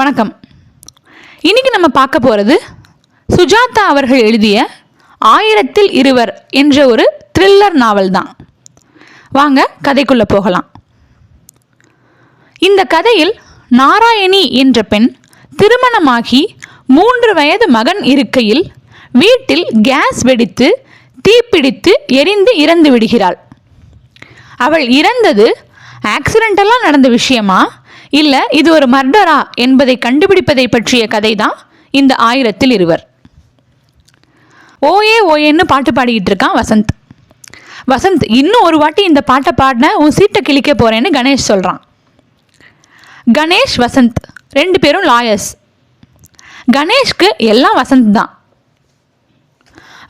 வணக்கம். இன்னைக்கு நம்ம பார்க்க போகிறது சுஜாதா அவர்கள் எழுதிய ஆயிரத்தில் இருவர் என்ற ஒரு த்ரில்லர் நாவல் தான். வாங்க கதைக்குள்ளே போகலாம். இந்த கதையில் நாராயணி என்ற பெண் திருமணமாகி மூன்று வயது மகன் இருக்கையில் வீட்டில் கேஸ் வெடித்து தீப்பிடித்து எரிந்து இறந்து விடுகிறாள். அவள் இறந்தது ஆக்சிடென்டெல்லாம் நடந்த விஷயமா? இல்லை இது ஒரு மர்டரா என்பதை கண்டுபிடிப்பதை பற்றிய கதை தான் இந்த ஆயிரத்தில் இருவர். ஓயே ஓயேன்னு பாட்டு பாடிக்கிட்டு இருக்கான் வசந்த். வசந்த் இன்னும் ஒரு வாட்டி இந்த பாட்டை பாடின உன் சீட்டை கிழிக்க போகிறேன்னு கணேஷ் சொல்கிறான் கணேஷ் வசந்த் ரெண்டு பேரும் லாயர்ஸ் கணேஷ்க்கு எல்லாம் வசந்த் தான்.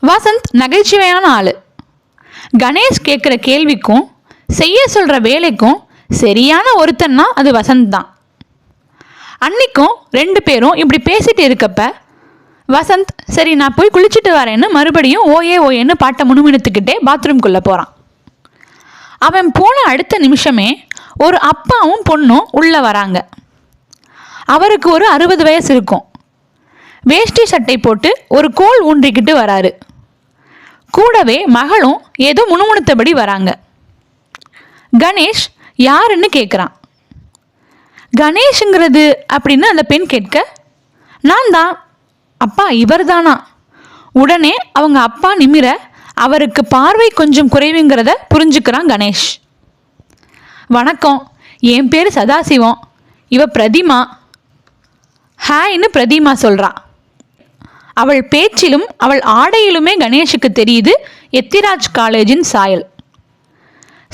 வசந்த் நகைச்சுவையான ஆள். கணேஷ் கேட்குற கேள்விக்கும் செய்ய சொல்கிற வேலைக்கும் சரியான ஒருத்தன்னா அது வசந்த் தான் அன்னைக்கும் ரெண்டு பேரும் இப்படி பேசிட்டு இருக்கப்ப வசந்த் சரி நான் போய் குளிச்சுட்டு வரேன்னு மறுபடியும் ஓயே ஓயேன்னு பாட்டை முணுமுணுத்துக்கிட்டே பாத்ரூம்குள்ளே போகிறான் அவன் போன அடுத்த நிமிஷமே ஒரு அப்பாவும் பொண்ணும் உள்ளே வராங்க. அவருக்கு ஒரு அறுபது வயசு இருக்கும். வேஷ்டி சட்டை போட்டு ஒரு கோல் ஊன்றிக்கிட்டு வராரு. கூடவே மகளும் ஏதோ முணுமுணுத்தபடி வராங்க. கணேஷ் யாருன்னு கேட்குறான் கணேஷுங்கிறது அப்படின்னு அந்த பெண் கேட்க நான் தான். அப்பா இவர் தானா உடனே அவங்க அப்பா நிமிர அவருக்கு பார்வை கொஞ்சம் குறைவுங்கிறத புரிஞ்சுக்கிறான் கணேஷ். வணக்கம். என் பேர் சதாசிவம். இவ பிரதிமா. ஹாய்னு பிரதிமா சொல்கிறா அவள் பேச்சிலும் அவள் ஆடையிலுமே கணேஷுக்கு தெரியுது எத்திராஜ் காலேஜின் சாயல்.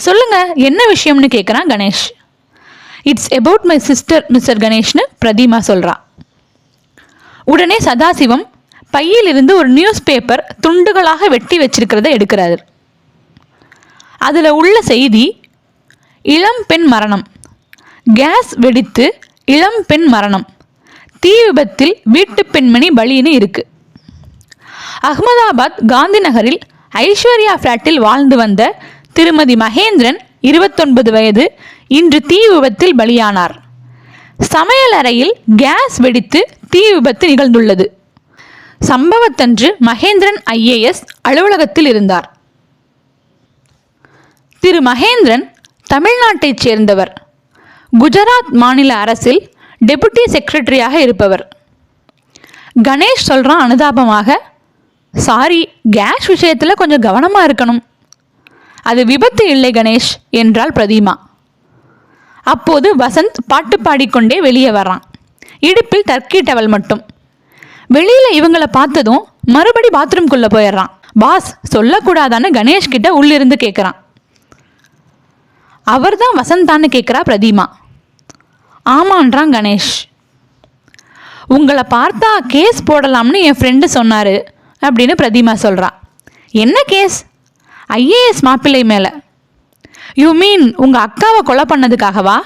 சொல்லுங்க என்ன விஷயம்னு கேட்குறான் Ganesh. It's about my sister mister கணேஷ்னு Pratima சொல்கிறா உடனே சதாசிவம் பையிலிருந்து ஒரு நியூஸ் பேப்பர் துண்டுகளாக வெட்டி வச்சிருக்கிறத எடுக்கிறாரு. அதில் உள்ள செய்தி இளம் பெண் மரணம். கேஸ் வெடித்து இளம் பெண் மரணம். தீ விபத்தில் வீட்டு பெண்மணி பலின்னு இருக்கு. அகமதாபாத் காந்தி நகரில் ஐஸ்வர்யா ஃப்ளாட்டில் வாழ்ந்து வந்த திருமதி மகேந்திரன் இருபத்தொன்பது வயது. இன்று தீ விபத்தில் பலியானார். சமையலறையில் கேஸ் வெடித்து தீ விபத்து நிகழ்ந்துள்ளது. சம்பவத்தன்று மகேந்திரன் ஐஏஎஸ் அலுவலகத்தில் இருந்தார். திரு மகேந்திரன் தமிழ்நாட்டைச் சேர்ந்தவர். குஜராத் மாநில அரசில் டெபுட்டி செக்ரட்டரியாக இருப்பவர். கணேஷ் சொல்கிறான் அனுதாபமாக சாரி கேஸ் விஷயத்தில் கொஞ்சம் கவனமாக இருக்கணும். அது விபத்து இல்லை கணேஷ் என்றாள் பிரதீமா. அப்போது வசந்த் பாட்டு பாடிக்கொண்டே வெளியே வர்றான். இடுப்பில் தற்கிட்டவள் மட்டும். வெளியில் இவங்களை பார்த்ததும் மறுபடி பாத்ரூம்குள்ளே போயிடுறான். பாஸ் சொல்லக்கூடாதான்னு கணேஷ் கிட்ட உள்ளிருந்து கேட்குறான் அவர் தான் வசந்தான்னு கேட்குறா பிரதீமா. ஆமான்றான் கணேஷ். உங்களை பார்த்தா கேஸ் போடலாம்னு என் ஃப்ரெண்டு சொன்னார் அப்படின்னு பிரதிமா சொல்கிறா என்ன கேஸ் ஐஏஎஸ் மாப்பிள்ளை மேலே. யூ மீன் உங்கள் அக்காவை கொலை பண்ணதுக்காகவா?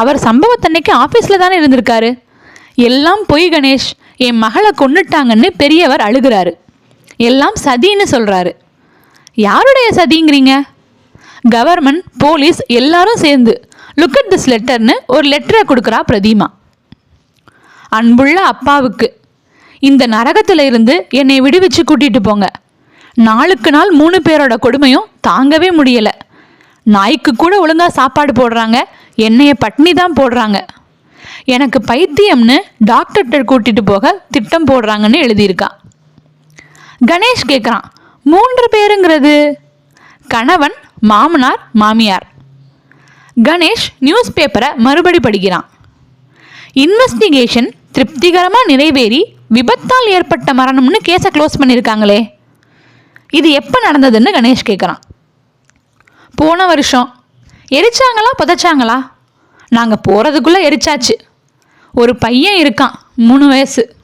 அவர் சம்பவத்தன்னைக்கு ஆஃபீஸில் தானே இருந்திருக்காரு. எல்லாம் பொய் கணேஷ் என் மகளை கொண்டுட்டாங்கன்னு பெரியவர் அழுகிறாரு. எல்லாம் சதின்னு சொல்கிறாரு யாருடைய சதிங்கிறீங்க? கவர்மெண்ட் போலீஸ் எல்லாரும் சேர்ந்து. லுக் அட் திஸ் லெட்டர்னு ஒரு லெட்டரை கொடுக்குறா பிரதீமா. அன்புள்ள அப்பாவுக்கு இந்த நரகத்தில் இருந்து என்னை விடுவிச்சு கூட்டிகிட்டு போங்க. நாளுக்கு நாள் மூணு பேரோட கொடுமையும் தாங்கவே முடியல. நாய்க்கு கூட ஒழுங்கா சாப்பாடு போடுறாங்க. என்னைய பட்னி தான் போடுறாங்க. எனக்கு பைத்தியம்னு டாக்டர்கிட்ட கூட்டிட்டு போக திட்டம் போடுறாங்கன்னு எழுதியிருக்கா. கணேஷ் கேட்குறான் மூன்று பேருங்கிறது? கணவன் மாமனார் மாமியார். கணேஷ் நியூஸ் பேப்பரை மறுபடி படிக்கிறான். இன்வெஸ்டிகேஷன் திருப்திகரமாக நிறைவேறி விபத்தால் ஏற்பட்ட மரணம்னு கேஸை க்ளோஸ் பண்ணியிருக்காங்களே இது எப்போ நடந்ததுன்னு கணேஷ் கேட்குறான் போன வருஷம் எரிச்சாங்களா புதைச்சாங்களா? நாங்கள் போகிறதுக்குள்ளே எரிச்சாச்சு. ஒரு பையன் இருக்கான் மூணு வயசு.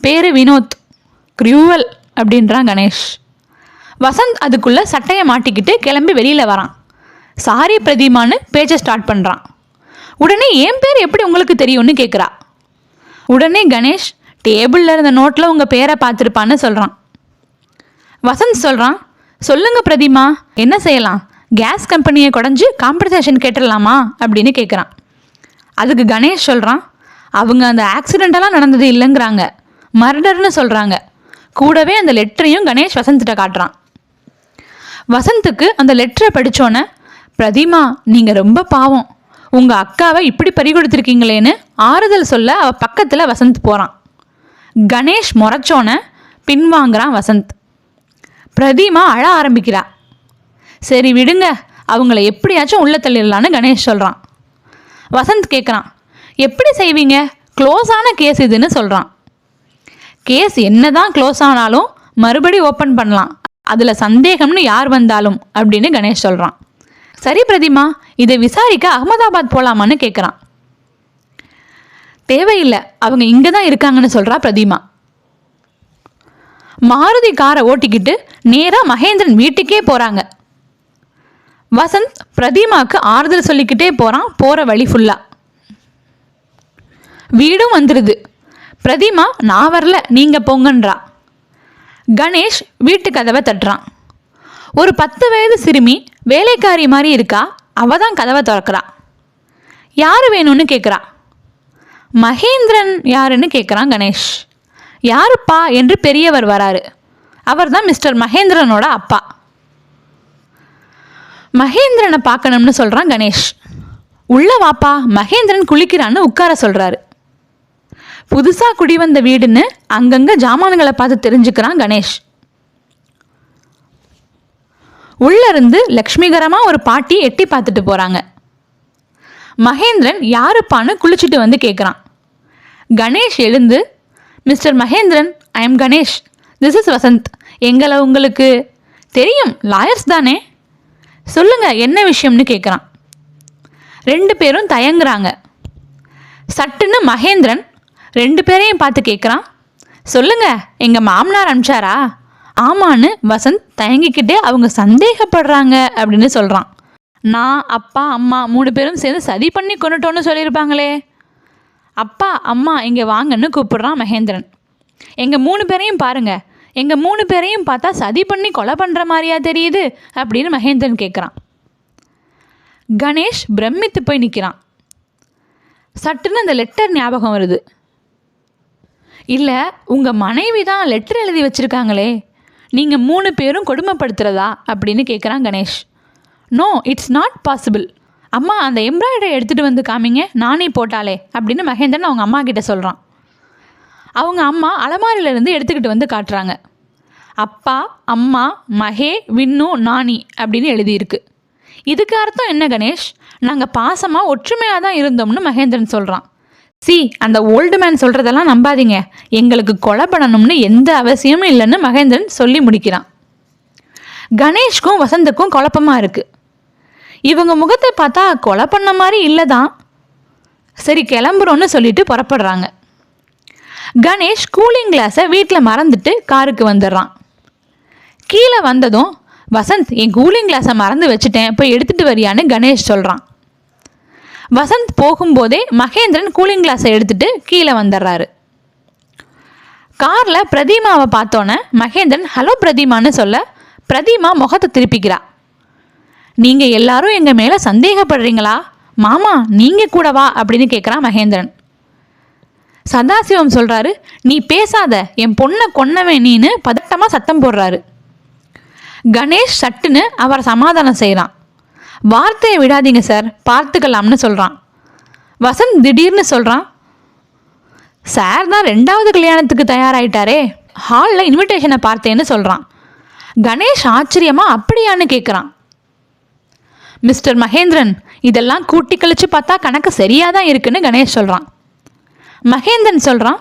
பேர் வினோத் க்ரியூவல் அப்படின்றான் கணேஷ். வசந்த் அதுக்குள்ளே சட்டையை மாட்டிக்கிட்டு கிளம்பி வெளியில் வரான். சாரி பிரதிமான்னு பேச்சை ஸ்டார்ட் பண்ணுறான் உடனே என் பேர் எப்படி உங்களுக்கு தெரியும்னு கேட்குறா உடனே கணேஷ் டேபிளில் இருந்த நோட்டில் உங்கள் பேரை பார்த்துருப்பான்னு சொல்கிறான் வசந்த் சொல்கிறான் சொல்லுங்க பிரதிமா என்ன செய்யலாம்? கேஸ் கம்பெனியை குடஞ்சி காம்பன்சேஷன் கேட்டுடலாமா? அப்படின்னு கேட்குறான் அதுக்கு கணேஷ் சொல்கிறான் அவங்க அந்த ஆக்சிடெண்ட்டெல்லாம் நடந்தது இல்லைங்கிறாங்க. மர்டர்னு சொல்கிறாங்க கூடவே அந்த லெட்டரையும் கணேஷ் வசந்த்கிட்ட காட்டுறான். வசந்துக்கு அந்த லெட்டரை படித்தோன்னே பிரதிமா நீங்கள் ரொம்ப பாவம். உங்கள் அக்காவை இப்படி பறி கொடுத்துருக்கீங்களேன்னு ஆறுதல் சொல்ல அவள் பக்கத்தில் வசந்த் போகிறான் கணேஷ் முறைச்சோன்னே பின்வாங்குறான் வசந்த். பிரதிமா அழ ஆரம்பிக்கிறா. சரி விடுங்க அவங்கள எப்படியாச்சும் உள்ள தள்ளிடலான்னு கணேஷ் சொல்கிறான் வசந்த் கேட்குறான் எப்படி செய்வீங்க? க்ளோஸான கேஸ் இதுன்னு சொல்கிறான் கேஸ் என்ன தான் க்ளோஸ் ஆனாலும் மறுபடி ஓப்பன் பண்ணலாம். அதில் சந்தேகம்னு யார் வந்தாலும் அப்படின்னு கணேஷ் சொல்கிறான் சரி பிரதிமா இதை விசாரிக்க அகமதாபாத் போகலாமான்னு கேட்குறான் தேவையில்லை அவங்க இங்கே தான் இருக்காங்கன்னு சொல்கிறா பிரதிமா. மாருதி காரை ஓட்டிக்கிட்டு நேராக மகேந்திரன் வீட்டுக்கே போகிறாங்க வசந்த் பிரதிமாவுக்கு ஆறுதல் சொல்லிக்கிட்டே போகிறான் போகிற வழி ஃபுல்லாக வீடும் வந்துடுது பிரதிமா நான் வரல நீங்கள் போங்கன்றா. கணேஷ் வீட்டு கதவை தட்டுறான். ஒரு பத்து வயது சிறுமி வேலைக்காரி மாதிரி இருக்கா அவ தான் கதவை திறக்கிறா. யார் வேணும்னு கேட்குறா மகேந்திரன் யாருன்னு கேட்குறான் கணேஷ். யாருப்பா என்று பெரியவர் வராரு. அவர் தான் மிஸ்டர் மகேந்திரனோட அப்பா. மகேந்திரனை பார்க்கணும்னு சொல்கிறான் கணேஷ். உள்ள வாப்பா மகேந்திரன் குளிக்கிறான்னு உட்கார சொல்கிறாரு புதுசாக குடி வந்த வீடுன்னு அங்கங்கே ஜாமான்களை பார்த்து தெரிஞ்சுக்கிறான் கணேஷ். உள்ளிருந்து லக்ஷ்மிகரமாக ஒரு பாட்டி எட்டி பார்த்துட்டு போகிறாங்க மகேந்திரன் யாருப்பான்னு? குளிச்சுட்டு வந்து கேட்குறான் கணேஷ் எழுந்து mister Mahendran I am Ganesh. This is Vasanth. எங்களை உங்களுக்கு தெரியும். லாயர்ஸ் தானே? சொல்லுங்க என்ன விஷயம்னு கேட்குறான் ரெண்டு பேரும் தயங்குறாங்க. சட்டுன்னு மகேந்திரன் ரெண்டு பேரையும் பார்த்து கேட்குறான் சொல்லுங்க எங்கள் மாமனார் அனுப்பிச்சாரா? ஆமான்னு வசந்த் தயங்கிக்கிட்டே அவங்க சந்தேகப்படுறாங்க அப்படின்னு சொல்கிறான் நான் அப்பா அம்மா மூணு பேரும் சேர்ந்து சதி பண்ணி கொண்டுட்டோன்னு சொல்லியிருப்பாங்களே. அப்பா அம்மா இங்கே வாங்கன்னு கூப்பிடுறான் மகேந்திரன். எங்கள் மூணு பேரையும் பாருங்க. எங்கள் மூணு பேரையும் பார்த்தா சதி பண்ணி கொலை பண்ணுற மாதிரியா தெரியுது அப்படின்னு மகேந்திரன் கேட்குறான் கணேஷ் பிரமித்து போய் நிற்கிறான் சட்டுன்னு அந்த லெட்டர் ஞாபகம் வருது. இல்லை உங்கள் மனைவி தான் லெட்டர் எழுதி வச்சுருக்காங்களே. நீங்கள் மூணு பேரும் கொடுமைப்படுத்துகிறதா அப்படின்னு கேட்குறான் Ganesh. No it's not possible அம்மா அந்த எம்ப்ராய்டரி எடுத்துகிட்டு வந்து காமிங்க நானே போட்டாலே அப்படின்னு மகேந்திரன் அவங்க அம்மா கிட்ட சொல்கிறான் அவங்க அம்மா அலமாரியிலேருந்து எடுத்துக்கிட்டு வந்து காட்டுறாங்க. அப்பா அம்மா மகே விண்ணு நானி அப்படின்னு எழுதியிருக்கு. இதுக்கு அர்த்தம் என்ன கணேஷ்? நாங்கள் பாசமாக ஒற்றுமையாக தான் இருந்தோம்னு மகேந்திரன் சொல்கிறான் சி அந்த ஓல்டு மேன் சொல்கிறதெல்லாம் நம்பாதீங்க. எங்களுக்கு கொலை பண்ணணும்னு எந்த அவசியமும் இல்லைன்னு மகேந்திரன் சொல்லி முடிக்கிறான். கணேஷ்க்கும் வசந்துக்கும் குழப்பமாக இருக்குது இவங்க முகத்தை பார்த்தா கொலை பண்ண மாதிரி இல்லை தான் சரி கிளம்புறோன்னு சொல்லிட்டு புறப்படுறாங்க. கணேஷ் கூலிங் கிளாஸை வீட்டில் மறந்துட்டு காருக்கு வந்துடுறான். கீழே வந்ததும் வசந்த் என் கூலிங் கிளாஸை மறந்து வச்சுட்டேன் போய் எடுத்துகிட்டு வரியான்னு கணேஷ் சொல்கிறான் வசந்த் போகும்போதே மகேந்திரன் கூலிங் கிளாஸை எடுத்துட்டு கீழே வந்துடுறாரு. காரில் பிரதீமாவை பார்த்தோன்னே மகேந்திரன் ஹலோ பிரதீமான்னு சொல்ல பிரதீமா முகத்தை திருப்பிக்கிறா. நீங்கள் எல்லாரும் எங்கள் மேலே சந்தேகப்படுறீங்களா? மாமா நீங்கள் கூடவா அப்படின்னு கேட்குறான் மகேந்திரன். சதாசிவம் சொல்கிறாரு நீ பேசாத என் பொண்ணை கொன்னவன் நீன்னு பதட்டமாக சத்தம் போடுறாரு. கணேஷ் சட்டுன்னு அவரை சமாதானம் செய்கிறான் வார்த்தையை விடாதீங்க சார் பார்த்துக்கலாம்னு சொல்கிறான் வசந்த் திடீர்னு சொல்கிறான் சார் தான் ரெண்டாவது கல்யாணத்துக்கு தயாராயிட்டாரே ஹாலில் இன்விடேஷனை பார்த்தேன்னு சொல்கிறான் கணேஷ் ஆச்சரியமாக அப்படியான்னு கேட்குறான் மிஸ்டர் மகேந்திரன் இதெல்லாம் கூட்டி கழிச்சு பார்த்தா கணக்கு சரியாக தான் இருக்குன்னு கணேஷ் சொல்கிறான் மகேந்திரன் சொல்கிறான்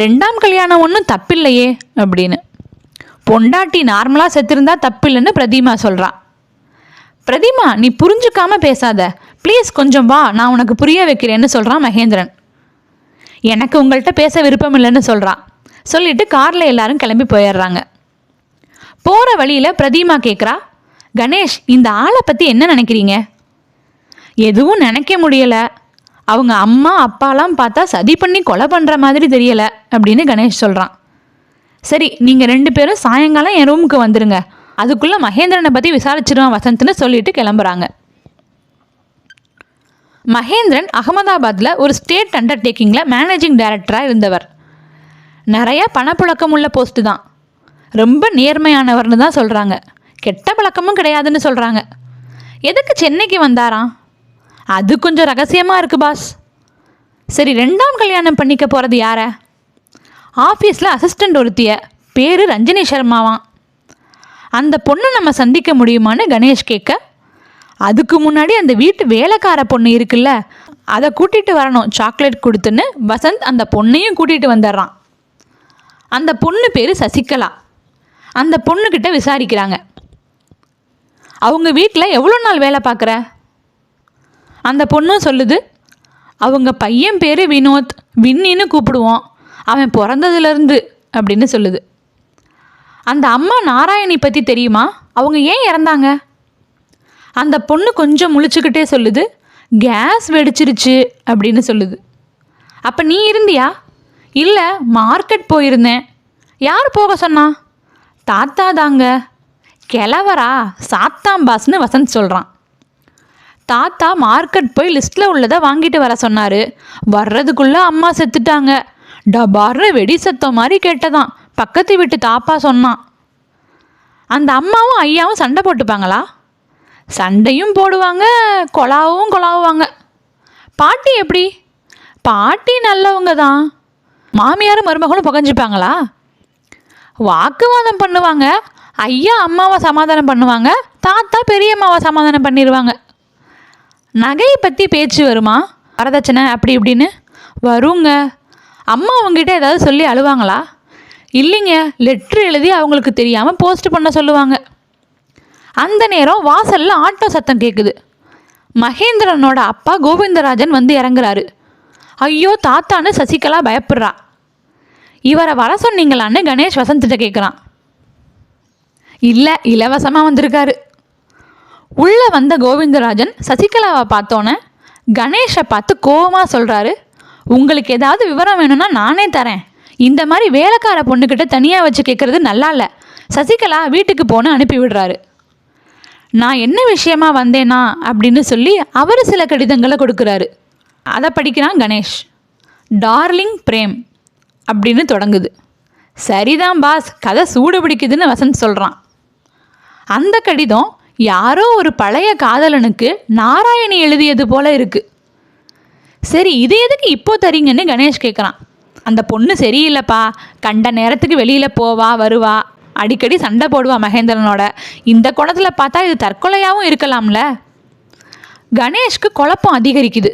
ரெண்டாம் கல்யாணம் ஒன்றும் தப்பில்லையே அப்படின்னு. பொண்டாட்டி நார்மலாக செத்திருந்தா தப்பில்லைன்னு பிரதீமா சொல்கிறா பிரதீமா நீ புரிஞ்சுக்காம பேசாத. ப்ளீஸ் கொஞ்சம் வா நான் உனக்கு புரிய வைக்கிறேன்னு சொல்கிறான் மகேந்திரன். எனக்கு உங்கள்கிட்ட பேச விருப்பம் இல்லைன்னு சொல்கிறான் சொல்லிட்டு காரில் எல்லாரும் கிளம்பி போயிடுறாங்க. போகிற வழியில் பிரதீமா கேட்குறா கணேஷ் இந்த ஆளை பற்றி என்ன நினைக்கிறீங்க? எதுவும் நினைக்க முடியலை. அவங்க அம்மா அப்பாலாம் பார்த்தா சதி பண்ணி கொலை பண்ணுற மாதிரி தெரியலை அப்படின்னு கணேஷ் சொல்கிறான் சரி நீங்கள் ரெண்டு பேரும் சாயங்காலம் என் ரூமுக்கு வந்துடுங்க அதுக்குள்ளே மகேந்திரனை பற்றி விசாரிச்சிருவான் வசந்த்னு சொல்லிட்டு கிளம்புறாங்க. மகேந்திரன் அகமதாபாத்தில் ஒரு ஸ்டேட் அண்டர்டேக்கிங்கில் மேனேஜிங் டைரக்டராக இருந்தவர். நிறைய பணப்புழக்கம் உள்ள போஸ்ட்டு தான். ரொம்ப நேர்மையானவர்னு தான் சொல்கிறாங்க கெட்ட பழக்கமும் கிடையாதுன்னு சொல்கிறாங்க எதுக்கு சென்னைக்கு வந்தாராம்? அது கொஞ்சம் ரகசியமாக இருக்குது பாஸ். சரி ரெண்டாம் கல்யாணம் பண்ணிக்க போகிறது யார? ஆஃபீஸில் அசிஸ்டண்ட் ஒருத்திய. பேர் ரஞ்சினி சர்மாவாம். அந்த பொண்ணை நம்ம சந்திக்க முடியுமான்னு கணேஷ் கேட்க அதுக்கு முன்னாடி அந்த வீட்டு வேலைக்கார பொண்ணு இருக்குல்ல அதை கூட்டிகிட்டு வரணும் சாக்லேட் கொடுத்துன்னு வசந்த் அந்த பொண்ணையும் கூட்டிகிட்டு வந்துடுறான். அந்த பொண்ணு பேர் சசிகலா. அந்த பொண்ணுக்கிட்ட விசாரிக்கிறாங்க. அவங்க வீட்டில் எவ்வளோ நாள் வேலை பார்க்குற? அந்த பொண்ணும் சொல்லுது அவங்க பையன் பேர் வினோத் வின்னின்னு கூப்பிடுவோம் அவன் பிறந்ததுலேருந்து அப்படின்னு சொல்லுது. அந்த அம்மா நாராயணி பற்றி தெரியுமா? அவங்க ஏன் இறந்தாங்க? அந்த பொண்ணு கொஞ்சம் முழிச்சுக்கிட்டே சொல்லுது கேஸ் வெடிச்சிருச்சு அப்படின்னு சொல்லுது. அப்போ நீ இருந்தியா? இல்லை மார்க்கெட் போயிருந்தேன். யார் போக சொன்னா? தாத்தா தாங்க. கிழவரா? சாத்தாம் பாஸ்னு வசந்த் சொல்கிறான் தாத்தா மார்க்கெட் போய் லிஸ்ட்டில் உள்ளதை வாங்கிட்டு வர சொன்னார். வர்றதுக்குள்ளே அம்மா செத்துட்டாங்க. டபார்னு வெடி சத்தம் மாதிரி கேட்டதான். பக்கத்து வீட்டு தாப்பா சொன்னான். அந்த அம்மாவும் ஐயாவும் சண்டை போட்டுப்பாங்களா? சண்டையும் போடுவாங்க கொலாவும் கொலாவுவாங்க. பாட்டி எப்படி? பாட்டி நல்லவங்க தான் மாமியாரும் மருமகளும் புகஞ்சிப்பாங்களா? வாக்குவாதம் பண்ணுவாங்க. ஐயா அம்மாவை சமாதானம் பண்ணுவாங்க? தாத்தா பெரியம்மாவை சமாதானம் பண்ணிடுவாங்க நகையை பற்றி பேச்சு வருமா? வரதட்சணை அப்படி இப்படின்னு. வருங்க. அம்மா அவங்ககிட்ட ஏதாவது சொல்லி அழுவாங்களா? இல்லைங்க லெட்ரு எழுதி அவங்களுக்கு தெரியாமல் போஸ்ட் பண்ண சொல்லுவாங்க. அந்த நேரம் வாசலில் ஆட்டோ சத்தம் கேட்குது மகேந்திரனோட அப்பா கோவிந்தராஜன் வந்து இறங்குறாரு. ஐயோ தாத்தான்னு சசிகலா பயப்படுறா. இவரை வர சொன்னீங்களான்னு கணேஷ் வசந்திட்ட கேட்குறான் இல்லை இலவசமாக வந்திருக்காரு. உள்ளே வந்த கோவிந்தராஜன் சசிகலாவை பார்த்தோன்னே கணேஷை பார்த்து கோவமாக சொல்கிறாரு உங்களுக்கு ஏதாவது விவரம் வேணும்னா நானே தரேன். இந்த மாதிரி வேலைக்கார பொண்ணுக்கிட்ட தனியாக வச்சு கேட்குறது நல்லா இல்லை. சசிகலா வீட்டுக்கு போன்னு அனுப்பி விடுறாரு. நான் என்ன விஷயமா வந்தேனா? அப்படின்னு சொல்லி அவர் சில கடிதங்களை கொடுக்குறாரு. அதை படிக்கிறான் கணேஷ். டார்லிங் பிரேம் அப்படின்னு தொடங்குது. சரிதான் பாஸ் கதை சூடு பிடிக்குதுன்னு வசந்த் சொல்கிறான் அந்த கடிதம் யாரோ ஒரு பழைய காதலனுக்கு நாராயணி எழுதியது போல இருக்கு. சரி இது எதுக்கு இப்போ தரீங்கன்னு கணேஷ் கேட்குறான் அந்த பொண்ணு சரியில்லைப்பா. கண்ட நேரத்துக்கு வெளியில் போவா வருவா. அடிக்கடி சண்டை போடுவா மகேந்திரனோட. இந்த குணத்தில் பார்த்தா இது தற்கொலையாகவும் இருக்கலாம்ல. கணேஷ்க்கு குழப்பம் அதிகரிக்குது.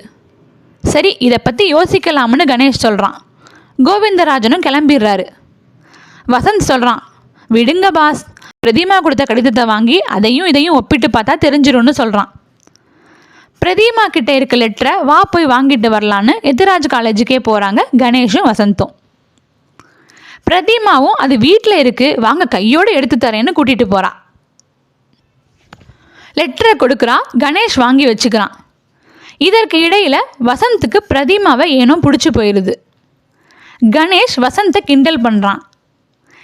சரி இதை பற்றி யோசிக்கலாம்னு கணேஷ் சொல்கிறான் கோவிந்தராஜனும் கிளம்பிடுறாரு. வசந்த் சொல்கிறான் விடுங்க பாஸ். பிரதிமா கொடுத்த கடிதத்தை வாங்கி அதையும் இதையும் ஒப்பிட்டு பார்த்தா தெரிஞ்சிரும்னு சொல்கிறான் பிரதீமா கிட்ட இருக்க லெட்டரை வா போய் வாங்கிட்டு வரலான்னு எதிராஜ் காலேஜுக்கே போகிறாங்க கணேஷும் வசந்தும். பிரதீமாவும் அது வீட்டில் இருக்குது வாங்க கையோடு எடுத்து தரேன்னு கூட்டிகிட்டு போகிறா லெட்டரை கொடுக்குறா கணேஷ் வாங்கி வச்சுக்கிறான். இதற்கு இடையில் வசந்துக்கு பிரதிமாவை ஏனோ பிடிச்சி போயிடுது கணேஷ் வசந்தை கிண்டல் பண்ணுறான்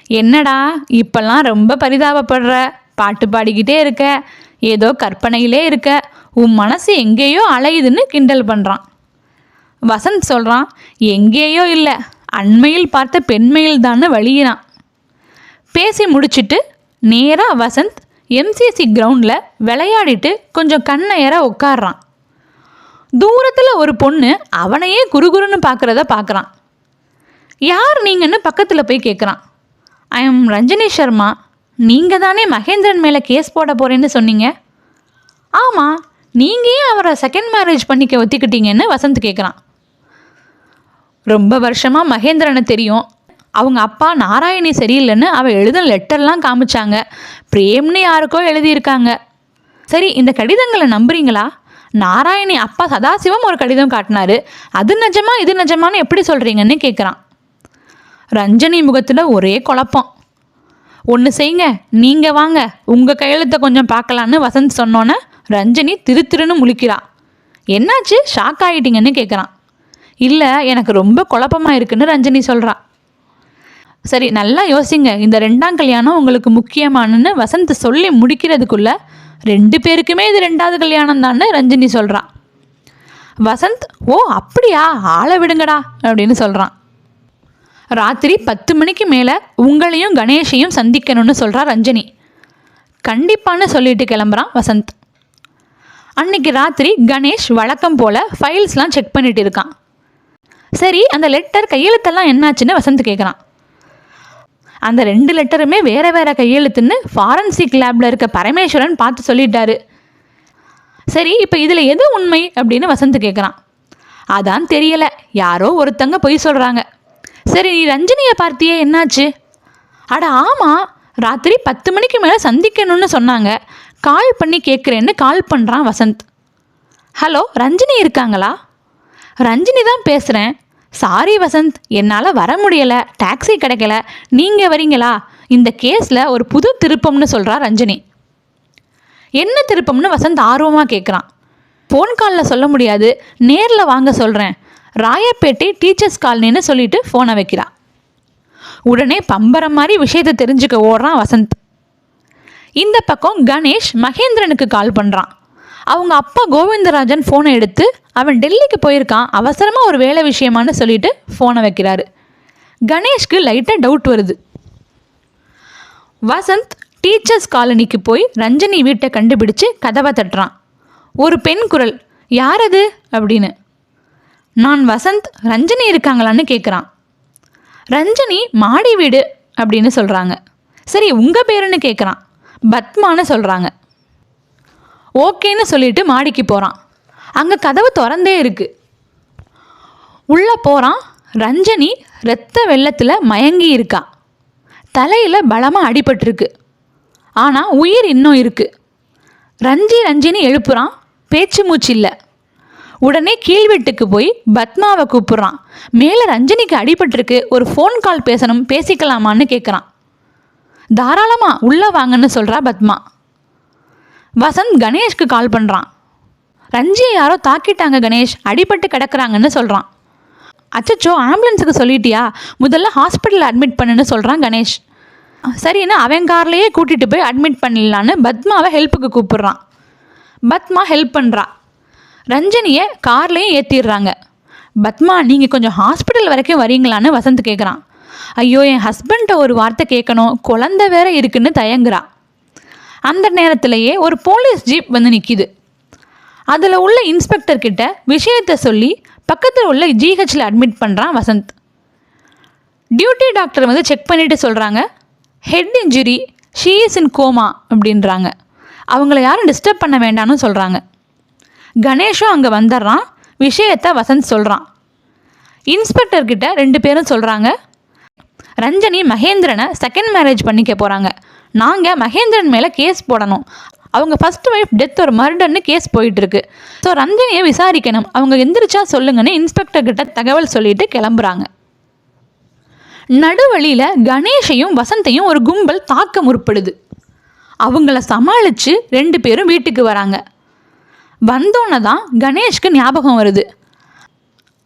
என்னடா இப்பெல்லாம் ரொம்ப பரிதாபப்படுற? பாட்டு பாடிக்கிட்டே இருக்க. ஏதோ கற்பனையிலே இருக்க. உன் மனசு எங்கேயோ அலையுதுன்னு கிண்டல் பண்ணுறான் வசந்த் சொல்கிறான் எங்கேயோ இல்லை. அண்மையில் பார்த்த பெண்மையில் தானே வழியிறான். பேசி முடிச்சிட்டு நேராக வசந்த் எம்சிசி கிரவுண்டில் விளையாடிட்டு கொஞ்சம் கண்ணையர உட்காடுறான் தூரத்தில் ஒரு பொண்ணு அவனையே குறுகுறுன்னு பார்க்குறத பார்க்குறான் யார் நீங்கன்னு பக்கத்தில் போய் கேட்குறான் ஐ எம் ரஞ்சினி சர்மா நீங்கள் தானே மகேந்திரன் மேலே கேஸ் போட போகிறேன்னு சொன்னீங்க? ஆமாம் நீங்கள் ஏன் அவரை செகண்ட் மேரேஜ் பண்ணிக்க ஒத்திக்கிட்டீங்கன்னு வசந்த் கேட்குறான் ரொம்ப வருஷமாக மகேந்திரனை தெரியும். அவங்க அப்பா நாராயணி சரியில்லைன்னு அவள் எழுதின லெட்டர்லாம் காமிச்சாங்க. பிரேம்னு யாருக்கோ எழுதியிருக்காங்க. சரி இந்த கடிதங்களை நம்புறீங்களா? நாராயணி அப்பா சதாசிவம் ஒரு கடிதம் காட்டினாரு. அது நிஜமா இது நிஜமான்னு எப்படி சொல்கிறீங்கன்னு கேட்குறான் ரஞ்சனி முகத்தில் ஒரே குழப்பம். ஒன்று செய்யுங்க நீங்கள் வாங்க உங்கள் கையெழுத்தை கொஞ்சம் பார்க்கலான்னு வசந்த் சொன்னோன்னே ரஞ்சனி திரு திருன்னு முழிக்கிறான் என்னாச்சு? ஷாக் ஆகிட்டீங்கன்னு கேட்குறான் இல்லை எனக்கு ரொம்ப குழப்பமாக இருக்குன்னு ரஞ்சனி சொல்கிறா சரி நல்லா யோசிங்க. இந்த ரெண்டாம் கல்யாணம் உங்களுக்கு முக்கியமானன்னு வசந்த் சொல்லி முடிக்கிறதுக்குள்ள ரெண்டு பேருக்குமே இது ரெண்டாவது கல்யாணம் தான்னு ரஞ்சினி சொல்கிறான் வசந்த் ஓ அப்படியா? ஆளை விடுங்கடா அப்படின்னு சொல்கிறான் ராத்திரி பத்து மணிக்கு மேலே உங்களையும் கணேஷையும் சந்திக்கணும்னு சொல்கிறா ரஞ்சனி. கண்டிப்பான்னு சொல்லிட்டு கிளம்புறான் வசந்த். அன்னைக்கு ராத்திரி கணேஷ் வழக்கம் போல் ஃபைல்ஸ்லாம் செக் பண்ணிட்டு இருக்கான். சரி அந்த லெட்டர் கையெழுத்தெல்லாம் என்னாச்சுன்னு வசந்த் கேட்குறான் அந்த ரெண்டு லெட்டருமே வேற வேற கையெழுத்துன்னு ஃபாரன்சிக் லேபில் இருக்க பரமேஸ்வரன் பார்த்து சொல்லிட்டாரு. சரி இப்போ இதில் எது உண்மை அப்படின்னு வசந்த் கேட்குறான் அதான் தெரியலை. யாரோ ஒருத்தங்க பொய் சொல்கிறாங்க சரி நீ ரஞ்சினியை பார்த்தியே என்னாச்சு? அட ஆமாம் ராத்திரி பத்து மணிக்கு மேலே சந்திக்கணும்னு சொன்னாங்க. கால் பண்ணி கேட்குறேன்னு கால் பண்ணுறான் வசந்த். ஹலோ ரஞ்சினி இருக்காங்களா? ரஞ்சினி தான் பேசுகிறேன் சாரி வசந்த் என்னால் வர முடியலை. டாக்ஸி கிடைக்கல. நீங்கள் வரீங்களா? இந்த கேஸில் ஒரு புது திருப்பம்னு சொல்கிறா ரஞ்சினி. என்ன திருப்பம்னு வசந்த் ஆர்வமாக கேட்குறான் ஃபோன் காலில் சொல்ல முடியாது. நேரில் வாங்க சொல்கிறேன் ராயப்பேட்டை டீச்சர்ஸ் காலனின்னு சொல்லிட்டு ஃபோனை வைக்கிறான் உடனே பம்பரம் மாதிரி விஷயத்தை தெரிஞ்சுக்க ஓடுறான் வசந்த். இந்த பக்கம் கணேஷ் மகேந்திரனுக்கு கால் பண்ணுறான் அவங்க அப்பா கோவிந்தராஜன் ஃபோனை எடுத்து அவன் டெல்லிக்கு போயிருக்கான் அவசரமாக ஒரு வேலை விஷயமான்னு சொல்லிட்டு ஃபோனை வைக்கிறாரு. கணேஷ்க்கு லைட்டாக டவுட் வருது. வசந்த் டீச்சர்ஸ் காலனிக்கு போய் ரஞ்சனி வீட்டை கண்டுபிடிச்சு கதவை தட்டுறான். ஒரு பெண் குரல் யார் அது? அப்படின்னு. நான் வசந்த் ரஞ்சனி இருக்காங்களான்னு கேட்குறான் ரஞ்சனி மாடி வீடு அப்படின்னு சொல்கிறாங்க சரி உங்கள் பேருன்னு கேட்குறான் பத்மான்னு சொல்கிறாங்க ஓகேன்னு சொல்லிட்டு மாடிக்கு போகிறான் அங்கே கதவு திறந்தே இருக்கு. உள்ளே போகிறான் ரஞ்சனி இரத்த வெள்ளத்தில் மயங்கி இருக்கா. தலையில் பலமாக அடிபட்டிருக்கு. ஆனால் உயிர் இன்னும் இருக்குது ரஞ்சி ரஞ்சினி எழுப்புறான். பேச்சு மூச்சு இல்லை. உடனே கீழ் வீட்டுக்கு போய் பத்மாவை கூப்பிடுறான். மேலே ரஞ்சினிக்கு அடிபட்டிருக்கு ஒரு ஃபோன் கால் பேசணும் பேசிக்கலாமான்னு கேட்குறான் தாராளமா உள்ளே வாங்கன்னு சொல்கிறா பத்மா. வசந்த் கணேஷ்க்கு கால் பண்ணுறான் ரஞ்சியை யாரோ தாக்கிட்டாங்க கணேஷ் அடிபட்டு கிடக்குறாங்கன்னு சொல்கிறான் அச்சச்சோ ஆம்புலன்ஸுக்கு சொல்லிட்டியா? முதல்ல ஹாஸ்பிட்டலில் அட்மிட் பண்ணுன்னு சொல்கிறான் கணேஷ். சரின்னு அவன் கார்லேயே கூட்டிகிட்டு போய் அட்மிட் பண்ணிடலான்னு பத்மாவை ஹெல்ப்புக்கு கூப்பிட்றான். பத்மா ஹெல்ப் பண்ணுறா ரஞ்சனியை கார்லேயும் ஏற்றிடுறாங்க பத்மா நீங்கள் கொஞ்சம் ஹாஸ்பிட்டல் வரைக்கும் வரீங்களான்னு வசந்த் கேட்குறான் ஐயோ என் ஹஸ்பண்ட்டை ஒரு வார்த்தை கேட்கணும் குழந்தை வேற இருக்குன்னு தயங்குறா. அந்த நேரத்திலேயே ஒரு போலீஸ் ஜீப் வந்து நிற்கிது அதில் உள்ள இன்ஸ்பெக்டர் கிட்ட விஷயத்தை சொல்லி பக்கத்தில் உள்ள ஜிஹெச்சில் அட்மிட் பண்ணுறான் வசந்த். டியூட்டி டாக்டர் வந்து செக் பண்ணிவிட்டு சொல்கிறாங்க head injury she is in coma அப்படின்றாங்க. அவங்கள யாரும் டிஸ்டர்ப் பண்ண வேண்டாம்னு சொல்கிறாங்க கணேஷும் அங்கே வந்துடுறான் விஷயத்தை வசந்த் சொல்கிறான் இன்ஸ்பெக்டர்கிட்ட ரெண்டு பேரும் சொல்கிறாங்க ரஞ்சனி மகேந்திரனை செகண்ட் மேரேஜ் பண்ணிக்க போகிறாங்க நாங்கள் மகேந்திரன் மேலே கேஸ் போடணும். அவங்க ஃபர்ஸ்ட் ஒய்ஃப் டெத் ஒரு மர்டர்னு கேஸ் போயிட்டுருக்கு. ஸோ ரஞ்சனியை விசாரிக்கணும். அவங்க எந்திரிச்சா சொல்லுங்கன்னு இன்ஸ்பெக்டர் கிட்ட தகவல் சொல்லிட்டு கிளம்புறாங்க. நடுவழியில் கணேஷையும் வசந்தையும் ஒரு கும்பல் தாக்க முற்படுது. அவங்கள சமாளித்து ரெண்டு பேரும் வீட்டுக்கு வராங்க. வந்தோன்னே தான் கணேஷ்க்கு ஞாபகம் வருது.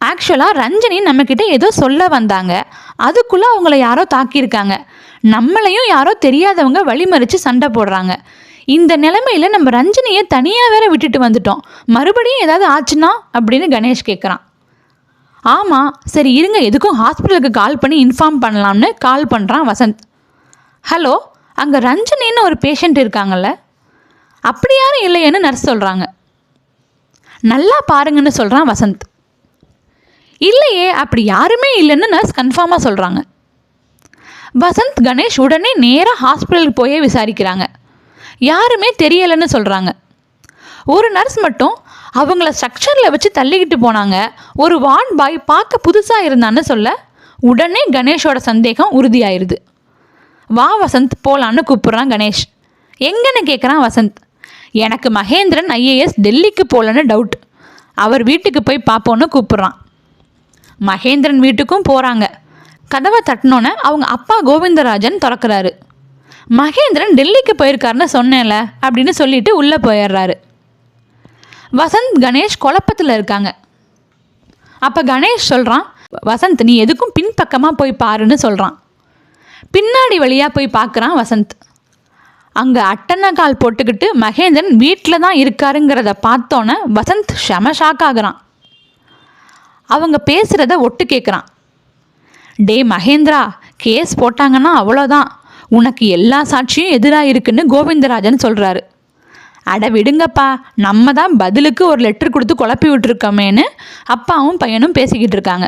ஆக்சுவலாக ரஞ்சனி நம்மக்கிட்ட ஏதோ சொல்ல வந்தாங்க. அதுக்குள்ளே அவங்கள யாரோ தாக்கியிருக்காங்க. நம்மளையும் யாரோ தெரியாதவங்க வழிமறித்து சண்டை போடுறாங்க. இந்த நிலைமையில நம்ம ரஞ்சனியை தனியாக வேற விட்டுட்டு வந்துட்டோம். மறுபடியும் ஏதாவது ஆச்சுன்னா அப்படின்னு கணேஷ் கேட்குறான் ஆமாம் சரி இருங்க எதுக்கும் ஹாஸ்பிட்டலுக்கு கால் பண்ணி இன்ஃபார்ம் பண்ணலாம்னு கால் பண்ணுறான் வசந்த். ஹலோ அங்கே ரஞ்சனின்னு ஒரு பேஷண்ட் இருக்காங்கல்ல? அப்படி யாரும் இல்லையேன்னு நர்ஸ் சொல்கிறாங்க நல்லா பாருங்கன்னு சொல்கிறான் வசந்த். இல்லையே அப்படி யாருமே இல்லைன்னு நர்ஸ் கன்ஃபார்மாக சொல்கிறாங்க வசந்த் கணேஷ் உடனே நேராக ஹாஸ்பிட்டலுக்கு போயே விசாரிக்கிறாங்க. யாருமே தெரியலைன்னு சொல்கிறாங்க ஒரு நர்ஸ் மட்டும் அவங்கள ஸ்ட்ரக்சரில் வச்சு தள்ளிக்கிட்டு போனாங்க. ஒரு வான் பாய் பார்க்க புதுசாக இருந்தான்னு சொல்ல உடனே கணேஷோட சந்தேகம் உறுதியாயிருது. வா வசந்த் போலான்னு கூப்பிட்றான் கணேஷ். எங்கன்னு கேட்குறான் வசந்த். எனக்கு மகேந்திரன் ஐஏஎஸ் டெல்லிக்கு போகலன்னு டவுட் அவர் வீட்டுக்கு போய் பார்ப்போன்னு கூப்பிட்றான். மகேந்திரன் வீட்டுக்கும் போகிறாங்க கதவை தட்டினோன்னே அவங்க அப்பா கோவிந்தராஜன் திறக்கிறாரு. மகேந்திரன் டெல்லிக்கு போயிருக்காருன்னு சொன்னேன்ல அப்படின்னு சொல்லிட்டு உள்ளே போயிடுறாரு. வசந்த் கணேஷ் குழப்பத்தில் இருக்காங்க. அப்போ கணேஷ் சொல்கிறான் வசந்த் நீ எதுக்கும் பின்பக்கமாக போய் பாருன்னு சொல்கிறான் பின்னாடி வழியாக போய் பார்க்குறான் வசந்த். அங்கே அட்டனை கால் போட்டுக்கிட்டு மகேந்திரன் வீட்டில் தான் இருக்காருங்கிறத பார்த்தோன்னே வசந்த் செம ஷாக் ஆகுறான். அவங்க பேசுகிறத ஒட்டு கேட்குறான் டே மகேந்திரா கேஸ் போட்டாங்கன்னா அவ்வளோதான். உனக்கு எல்லா சாட்சியும் எதிராக இருக்குன்னு கோவிந்தராஜன் சொல்கிறாரு அட விடுங்கப்பா நம்ம தான் பதிலுக்கு ஒரு லெட்டர் கொடுத்து குழப்பி விட்டுருக்கோமேன்னு அப்பாவும் பையனும் பேசிக்கிட்டு இருக்காங்க.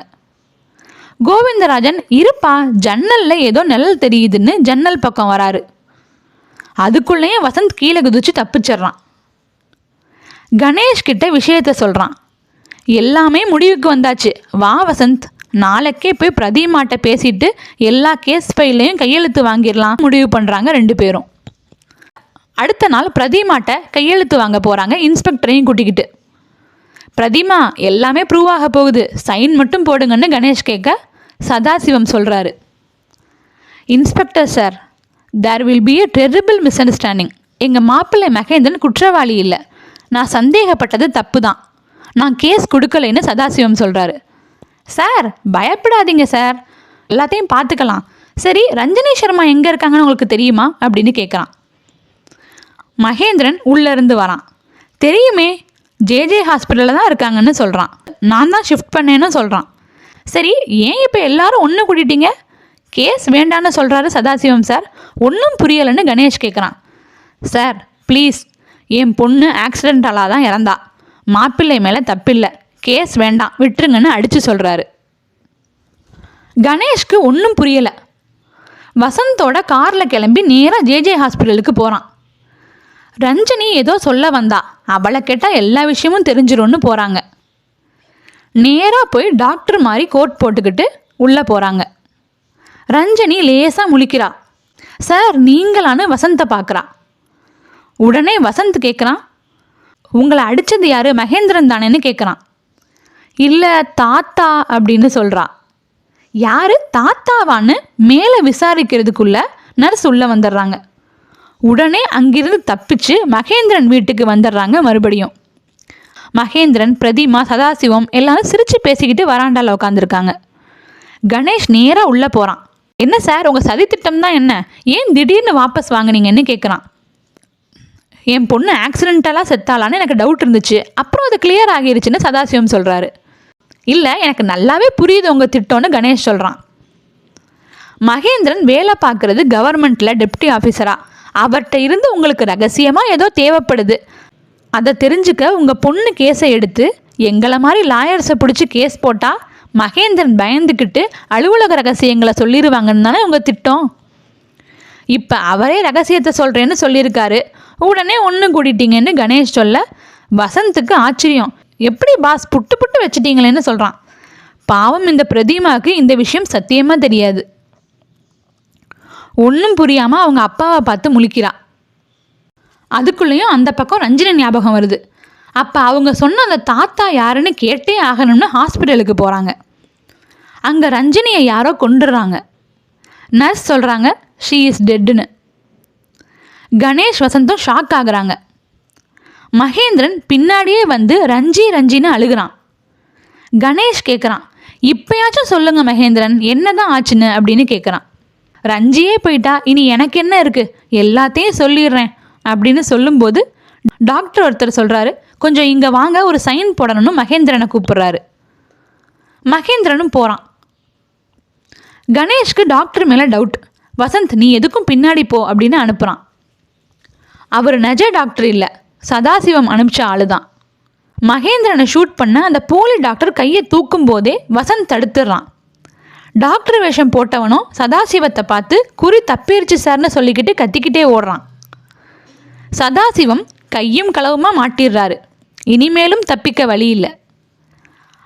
கோவிந்தராஜன் இருப்பா ஜன்னலில் ஏதோ நிழல் தெரியுதுன்னு ஜன்னல் பக்கம் வராரு. அதுக்குள்ளேயே வசந்த் கீழே குதிச்சு தப்பிச்சிடுறான். கணேஷ் கிட்ட விஷயத்த சொல்கிறான் எல்லாமே முடிவுக்கு வந்தாச்சு. வா வசந்த் நாளைக்கே போய் பிரதீமாட்ட பேசிட்டு எல்லா கேஸ் ஃபைல்லையும் கையெழுத்து வாங்கிடலாம். முடிவு பண்ணுறாங்க ரெண்டு பேரும். அடுத்த நாள் பிரதீமாட்ட கையெழுத்து வாங்க போகிறாங்க இன்ஸ்பெக்டரையும் கூட்டிக்கிட்டு. பிரதிமா எல்லாமே ப்ரூவ் ஆக போகுது. சைன் மட்டும் போடுங்கன்னு கணேஷ் கேட்க சதாசிவம் சொல்கிறாரு inspector sir there will be a terrible misunderstanding எங்கள் மாப்பிள்ளை மகேந்திரன் குற்றவாளி இல்லை. நான் சந்தேகப்பட்டது தப்பு தான் நான் கேஸ் கொடுக்கலைன்னு சதாசிவம் சொல்கிறாரு சார் பயப்படாதீங்க சார் எல்லாத்தையும் பார்த்துக்கலாம். சரி ரஞ்சனி சர்மா எங்கே இருக்காங்கன்னு உங்களுக்கு தெரியுமா? அப்படின்னு கேட்குறான் மகேந்திரன் உள்ளேருந்து வரான். தெரியுமே ஜேஜே ஹாஸ்பிட்டலில் தான் இருக்காங்கன்னு சொல்கிறான் நான் தான் ஷிஃப்ட் பண்ணேன்னு சொல்கிறான் சரி ஏன் இப்போ எல்லாரும் ஒன்று கூட்டிட்டீங்க? கேஸ் வேண்டான்னு சொல்கிறாரு சதாசிவம் சார். ஒன்றும் புரியலைன்னு கணேஷ் கேட்குறான் சார் ப்ளீஸ் என் பொண்ணு ஆக்சிடென்டலாக தான் இறந்தா. மாப்பிள்ளை மேலே தப்பில்லை. கேஸ் வேண்டாம். விட்டுருங்கன்னு அடித்து சொல்கிறாரு கணேஷ்க்கு ஒன்றும் புரியலை. வசந்தோட காரில் கிளம்பி நேராக ஜேஜே ஹாஸ்பிட்டலுக்கு போகிறான் ரஞ்சனி ஏதோ சொல்ல வந்தா. அவளை கேட்டால் எல்லா விஷயமும் தெரிஞ்சிரும்னு போகிறாங்க நேராக போய் டாக்டர் மாதிரி கோட் போட்டுக்கிட்டு உள்ளே போகிறாங்க ரஞ்சனி லேசாக முழிக்கிறா. சார் நீங்களான்னு வசந்தை பார்க்குறா உடனே வசந்த் கேட்குறான் உங்களை அடித்தது யார்? மகேந்திரன் தானேன்னு கேட்குறான் இல்லை தாத்தா அப்படின்னு சொல்கிறா யார்? தாத்தாவான்னு மேலே விசாரிக்கிறதுக்குள்ள நர்ஸ் உள்ளே வந்துடுறாங்க உடனே அங்கிருந்து தப்பிச்சு மகேந்திரன் வீட்டுக்கு வந்துடுறாங்க மறுபடியும். மகேந்திரன் பிரதிமா சதாசிவம் எல்லாரும் சிரித்து பேசிக்கிட்டு வராண்டாவில் உட்காந்துருக்காங்க கணேஷ் நேராக உள்ளே போகிறான் என்ன சார் உங்கள் சதித்திட்டம் தான் என்ன? ஏன் திடீர்னு வாபஸ் வாங்குனீங்கன்னு கேட்குறான் என் பொண்ணு ஆக்சிடென்டலாக செத்தாலான்னு எனக்கு டவுட் இருந்துச்சு. அப்புறம் அது கிளியர் ஆகிருச்சுன்னு சதாசிவம் சொல்கிறாரு இல்லை எனக்கு நல்லாவே புரியுது உங்கள் திட்டம்னு கணேஷ் சொல்கிறான் மகேந்திரன் வேலை பார்க்குறது கவர்மெண்ட்டில் டெப்டி ஆஃபீஸராக அவர்கிட்ட இருந்து உங்களுக்கு ரகசியமாக ஏதோ தேவைப்படுது. அதை தெரிஞ்சுக்க உங்கள் பொண்ணு கேஸை எடுத்து எங்களை மாதிரி லாயர்ஸை பிடிச்சி கேஸ் போட்டால் மகேந்திரன் பயந்துக்கிட்டு அலுவலக ரகசியங்களை சொல்லிடுவாங்கன்னு தானே உங்கள் திட்டம்? இப்போ அவரே ரகசியத்தை சொல்கிறேன்னு சொல்லியிருக்காரு. உடனே ஒன்று கூட்டிட்டீங்கன்னு கணேஷ் சொல்ல வசந்துக்கு ஆச்சரியம். எப்படி பாஸ் புட்டு புட்டு வச்சிட்டீங்களேன்னு சொல்கிறான் பாவம் இந்த பிரதிமாவுக்கு இந்த விஷயம் சத்தியமாக தெரியாது. ஒன்றும் புரியாமல் அவங்க அப்பாவை பார்த்து முழிக்கிறா. அதுக்குள்ளேயும் அந்த பக்கம் ரஞ்சினி ஞாபகம் வருது. அப்போ அவங்க சொன்ன அந்த தாத்தா யாருன்னு கேட்டே ஆகணும்னு ஹாஸ்பிட்டலுக்கு போகிறாங்க அங்கே ரஞ்சினியை யாரோ கொண்டுடுறாங்க நர்ஸ் சொல்கிறாங்க ஷீ இஸ் டெட்டுன்னு கணேஷ் வசந்தும் ஷாக் ஆகுறாங்க. மகேந்திரன் பின்னாடியே வந்து ரஞ்சி ரஞ்சின்னு அழுகிறான். கணேஷ் கேட்குறான் இப்பயாச்சும் சொல்லுங்கள் மகேந்திரன் என்னதான் ஆச்சுன்னு? அப்படின்னு கேட்குறான் ரஞ்சியே போயிட்டா இனி எனக்கு என்ன இருக்குது எல்லாத்தையும் சொல்லிடுறேன். அப்படின்னு சொல்லும்போது டாக்டர் ஒருத்தர் சொல்கிறாரு கொஞ்சம் இங்கே வாங்க ஒரு சைன் போடணும்னு மகேந்திரனை கூப்பிட்றாரு. மகேந்திரனும் போகிறான் கணேஷ்க்கு டாக்டர் மேலே டவுட் வசந்த் நீ எதுக்கும் பின்னாடி போ அப்படின்னு அனுப்புகிறான் அவர் நஜ டாக்டர் இல்லை சதாசிவம் அனுப்பிச்ச ஆளு தான் மகேந்திரனை ஷூட் பண்ண அந்த போலி டாக்டர் கையை தூக்கும் போதே வசந்த் தடுத்துடுறான் டாக்டர் வேஷம் போட்டவனும் சதாசிவத்தை பார்த்து குறி தப்பிருச்சு சார்னு சொல்லிக்கிட்டு கத்திக்கிட்டே ஓடுறான். சதாசிவம் கையும் களவுமாக மாட்டிடுறாரு. இனிமேலும் தப்பிக்க வழி இல்லை.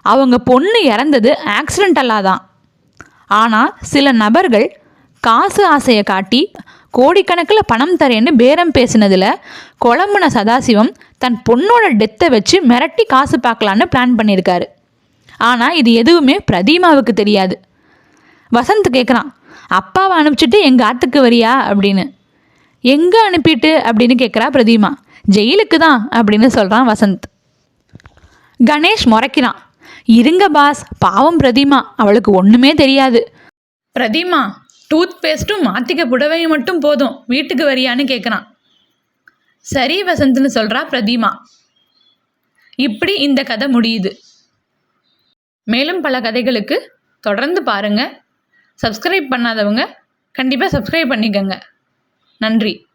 அவங்க பொண்ணு இறந்தது ஆக்சிடென்டலாக தான் ஆனால் சில நபர்கள் காசு ஆசையை காட்டி கோடிக்கணக்கில் பணம் தரேன்னு பேரம் பேசினதில் குழம்புன சதாசிவம் தன் பொண்ணோட டெத்தை வச்சு மிரட்டி காசு பார்க்கலான்னு பிளான் பண்ணியிருக்காரு ஆனால் இது எதுவுமே பிரதீமாவுக்கு தெரியாது. வசந்த் கேட்குறான் அப்பாவை அனுப்பிச்சிட்டு எங்கள் ஆத்துக்கு வரியா? அப்படின்னு. எங்கே அனுப்பிட்டு? அப்படின்னு கேட்குறா பிரதீமா. ஜெயிலுக்கு தான் அப்படின்னு சொல்கிறான் வசந்த். கணேஷ் முறைக்கிறான். இருங்க பாஸ் பாவம் பிரதீமா அவளுக்கு ஒன்றுமே தெரியாது. பிரதீமா டூத் பேஸ்ட்டும் மாத்திக்க புடவையும் மட்டும் போதும் வீட்டுக்கு வரியான்னு கேட்குறான் சரி வசந்த்னு சொல்கிறா பிரதீமா. இப்படி இந்த கதை முடியுது. மேலும் பல கதைகளுக்கு தொடர்ந்து பாருங்கள் சப்ஸ்கிரைப் பண்ணாதவங்க கண்டிப்பாக சப்ஸ்கிரைப் பண்ணிக்கோங்க. நன்றி.